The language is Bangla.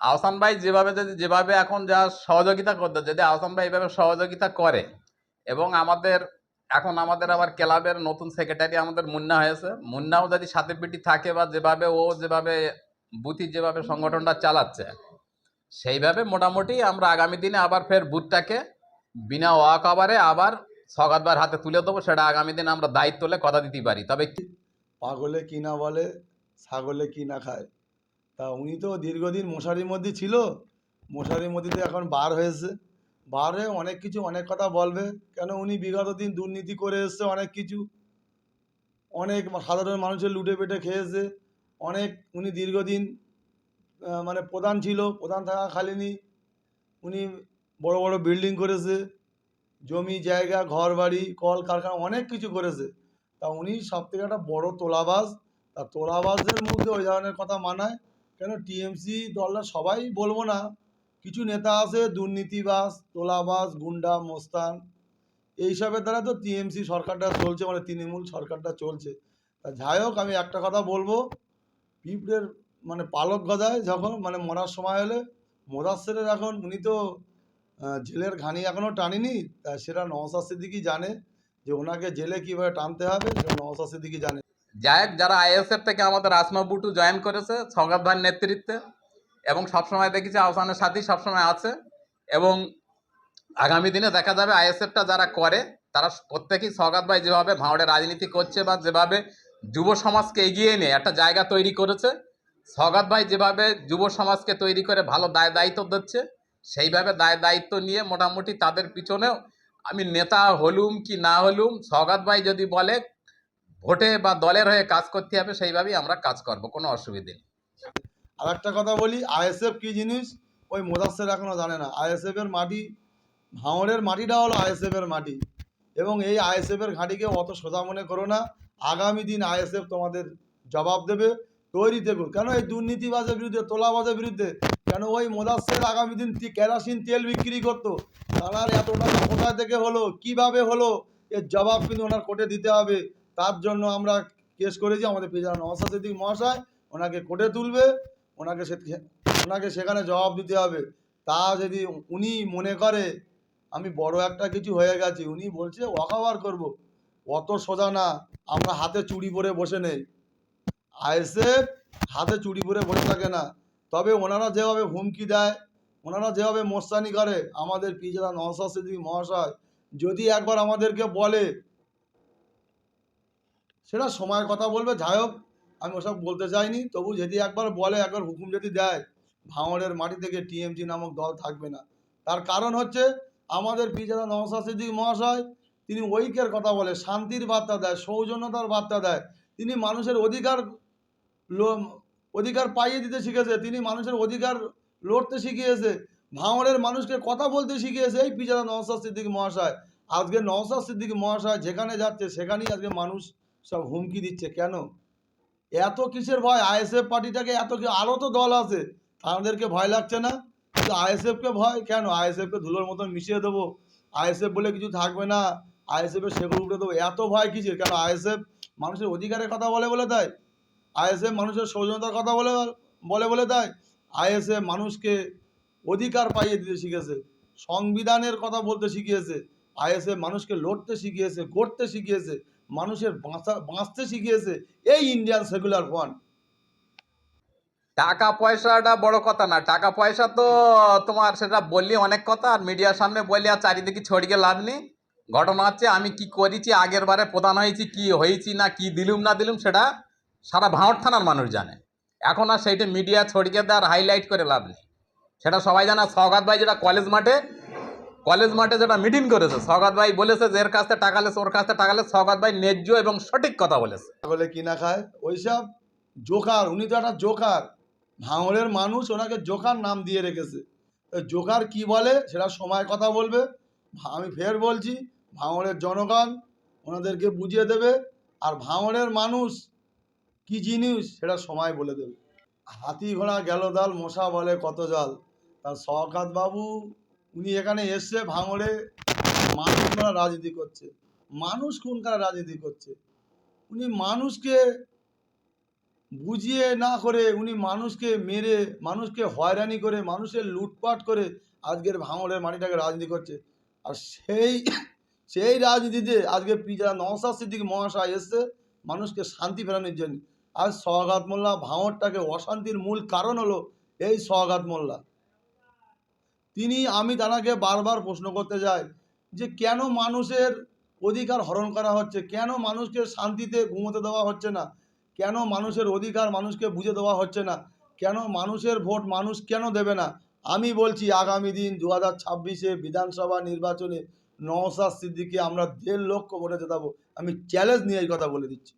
আহসান ভাই যেভাবে যদি, যেভাবে এখন যা সহযোগিতা করতে, যদি আহসান ভাই এভাবে সহযোগিতা করে, এবং আমাদের, এখন আমাদের আবার ক্লাবের নতুন সেক্রেটারি আমাদের মুন্না হয়েছে, মুন্নাও যদি সাথে পিটি থাকে বা যেভাবে ও যেভাবে বুথি যেভাবে সংগঠনটা চালাচ্ছে, সেইভাবে মোটামুটি আমরা আগামী দিনে আবার ফের বুথটাকে বিনা ওয়াকাবারে আবার সগাতবার হাতে তুলে দেবো, সেটা আগামী দিনে আমরা দায়িত্ব কথা দিতে পারি। তবে পাগলে কি না বলে, ছাগলে কি না খায়? তা উনি তো দীর্ঘদিন মশারির মধ্যে ছিল, মশারির মধ্যে তো এখন বার হয়েছে। বার হয়ে অনেক কিছু, অনেক কথা বলবে, কেন উনি বিগত দিন দুর্নীতি করে এসছে অনেক কিছু। অনেক সাধারণ মানুষের লুটে পেটে খেয়েছে। অনেক উনি দীর্ঘদিন মানে প্রধান ছিল, প্রধান থাকাকালীনই উনি বড় বড় বিল্ডিং করেছে, জমি, জায়গা ঘর বাড়ি কল কারখানা অনেক কিছু করেছে। তা উনি সব থেকে একটা বড় তোলাবাজ। তা তোলাবাজদের মধ্যে ওই ধরনের কথা মানায়। কেন টিএমসি দলরা সবাই বলব না? কিছু নেতা আছে দুর্নীতিবাস তোলাবাস গুন্ডা, মোস্তান। এইসবের দ্বারা তো টিএমসি সরকারটা চলছে মানে তৃণমূল সরকারটা চলছে। তা যাই হোক, আমি একটা কথা বলব। পিঁপড়ের মানে পালক গজায় যখন মানে মরার সময় হলে মোদাස්සেরের এখন, উনি তো জেলের ঘানি এখনও টানিনি। তা সেটা নওসাদ সিদ্দিকি জানে যে ওনাকে জেলে কীভাবে টানতে হবে, সেটা নওসাদ সিদ্দিকি জানে। যাই হোক, যারা আইএসএফ থেকে আমাদের আসমা বুটু জয়েন করেছে সৌগাত ভাইয়ের নেতৃত্বে এবং সবসময় দেখেছি আহসানের সাথেই সবসময় আছে এবং আগামী দিনে দেখা যাবে আইএসএফটা যারা করে তারা প্রত্যেকেই সৌগাত ভাই যেভাবে ভাঁড়ে রাজনীতি করছে বা যেভাবে যুব সমাজকে এগিয়ে নিয়ে একটা জায়গা তৈরি করেছে সৌগাত ভাই যেভাবে যুব সমাজকে তৈরি করে ভালো দায় দায়িত্ব দিচ্ছে সেইভাবে দায় দায়িত্ব নিয়ে মোটামুটি তাদের পিছনেও আমি নেতা হলুম কি না হলুম সৌগাত ভাই যদি বলে ভোটে বা দলের হয়ে কাজ করতে হবে, সেইভাবেই আমরা কাজ করব, কোনো অসুবিধে নেই। আর একটা কথা বলি, আইএসএফ কি জিনিস? ওই মোদাসের এখনও জানে না। আইএসএফ এর মাটি হাওড়ের মাটিটা হলো আইএসএফ এর মাটি। এবং এই আইএসএফ এর ঘাঁটিকে অত সোজা মনে করো না। আগামী দিন আইএসএফ তোমাদের জবাব দেবে, তৈরি দেব কেন এই দুর্নীতিবাজের বিরুদ্ধে, তোলাবাজের বিরুদ্ধে? কেন ওই মোদাসের আগামী দিন কেরাসিন তেল বিক্রি করতো? তার এত টাকা কোথা থেকে হলো? কীভাবে হলো? এর জবাব কিন্তু ওনার কোর্টে দিতে হবে। তার জন্য আমরা কেস করেছি, আমাদের পেজার নওয়াজ সিদ্দিক মহাশয়, ওনাকে কোর্টে তুলবে, ওনাকে সে ওনাকে সেখানে জবাব দিতে হবে। তা যদি উনি মনে করে, আমি বড় একটা কিছু হয়ে গেছি, উনি বলছে ওয়াকাবার করব। অত সোজা না, আমরা হাতে চুড়ি পরে বসে নেই। আইএসএফ হাতে চুড়ি পরে বসে থাকে না। তবে ওনারা যেভাবে হুমকি দেয়, ওনারা যেভাবে মোস্তানি করে, আমাদের পিজারা নওসাদ সিদ্দিক মহাশয়, যদি একবার আমাদেরকে বলে সেটা সময়ের কথা বলবে, যাই হোক, আমি ওসব বলতে চাইনি। তবু যদি একবার বলে, একবার হুকুম যদি দেয়, ভাঙড়ের মাটি থেকে টিএমজি নামক দল থাকবে না। তার কারণ হচ্ছে, আমাদের পিজারা নওসাদ সিদ্দিক মহাশয়, তিনি ঐক্যের কথা বলে, শান্তির বার্তা দেয়, সৌজন্যতার বার্তা দেয়। তিনি মানুষের অধিকার অধিকার পাইয়ে দিতে শিখেছে, তিনি মানুষের অধিকার লড়তে শিখিয়েছে, ভাঙড়ের মানুষকে কথা বলতে শিখিয়েছে এই পিজারা নওসাদ সিদ্দিক মহাশয়। আজকে নওসাদ সিদ্দিক মহাশয় যেখানে যাচ্ছে, সেখানেই আজকে মানুষ সব হুমকি দিচ্ছে, কেন? এত কিসের ভয়? আইএসএফ পার্টিটাকে এত কি আরও তো দল আছে। তাদেরকে ভয় লাগছে না? কিন্তু আইএসএফকে ভয়? কেন? আইএসএফকে ধুলোর মতন মিশিয়ে দেবো। আইএসএফ বলে কিছু থাকবে না। আইএসএফের সেগুলো উঠে দেবো। এত ভয় কিসের? কেন? আইএসএফ মানুষের অধিকারের কথা বলে বলে তাই আইএসএফ মানুষের সৌজন্যতার কথা বলে বলে বলে তাই আইএসএফ মানুষকে অধিকার পাইয়ে দিতে শিখেছে। সংবিধানের কথা বলতে শিখিয়েছে। আইএসএফ মানুষকে লড়তে শিখিয়েছে, গড়তে শিখিয়েছে। মানুষের বাঁচা, বাঁচতে শিখিয়েছে এই ইন্ডিয়ান সেকুলার ফ্রন্ট টাকা পয়সাটা বড় কথা না, টাকা পয়সা তো তোমার সেটা বললি অনেক কথা, আর মিডিয়ার সামনে বললি, আর চারিদিকে ছড়িয়ে লাভ নেই। ঘটনা হচ্ছে, আমি কি করেছি, আগের বারে প্রধান হয়েছি, কি হয়েছি না, কি দিলুম না দিলুম, সেটা সারা ভাঁড় থানার মানুষ জানে। এখন আর সেইটা মিডিয়া ছড়িয়ে দেয় আর হাইলাইট করে লাভ নেই। সেটা সবাই জানে সৌগাত ভাই যেটা কলেজ মাঠে কলেজ মাঠে যেটা মিটিং করেছে সৌগাত ভাই বলেছে যে এর কাছ থেকে টাকা ওর কাছ থেকে টাকা লেছে সৌগাত ভাই ন্যায্য এবং সঠিক কথা বলেছে। বলে কি না খায়? ওইসব জোকার, উনি তো একটা জোকার। ভাঙড়ের মানুষ ওনাকে জোকার নাম দিয়ে রেখেছে। জোকার কি বলে সেটা সময় কথা বলবে। আমি ফের বলছি, ভাঙড়ের জনগণ ওনাদেরকে বুঝিয়ে দেবে আর ভাঙড়ের মানুষ কি জিনিস সেটা সময় বলে দেবে। হাতি ঘোড়া গেল দাল, মশা বলে কত জল। তার শওকাত বাবু উনি এখানে এসছে ভাঙড়ে মানুষ রাজনীতি করছে? মানুষ কোনকার রাজনীতি করছে? উনি মানুষকে বুঝিয়ে না করে উনি মানুষকে মেরে, মানুষকে হয়রানি করে, মানুষের লুটপাট করে আজকের ভাঙড়ের মাটিটাকে রাজনীতি করছে। আর সেই সেই রাজনীতিতে আজকে পিজা নওসাদ সিদ্দিক মহাশয় এসছে মানুষকে শান্তি ফেরানোর জন্য। আজ সওগাত মোল্লা ভাঙড়টাকে অশান্তির মূল কারণ হলো এই সওগাত মোল্লা। তিনি, আমি তানাকে বারবার প্রশ্ন করতে যাই যে কেন মানুষের অধিকার হরণ করা হচ্ছে? কেন মানুষকে শান্তিতে ঘুমোতে দেওয়া হচ্ছে না? কেন মানুষের অধিকার মানুষকে বুঝে দেওয়া হচ্ছে না? কেন মানুষের ভোট মানুষ কেন দেবে না? আমি বলছি, আগামী দিন দু হাজার ছাব্বিশে বিধানসভা নির্বাচনে নওসাদ সিদ্দিকে আমরা দেড় লক্ষ ভোটে জেতাবো। আমি চ্যালেঞ্জ নিয়ে এই কথা বলে দিচ্ছি।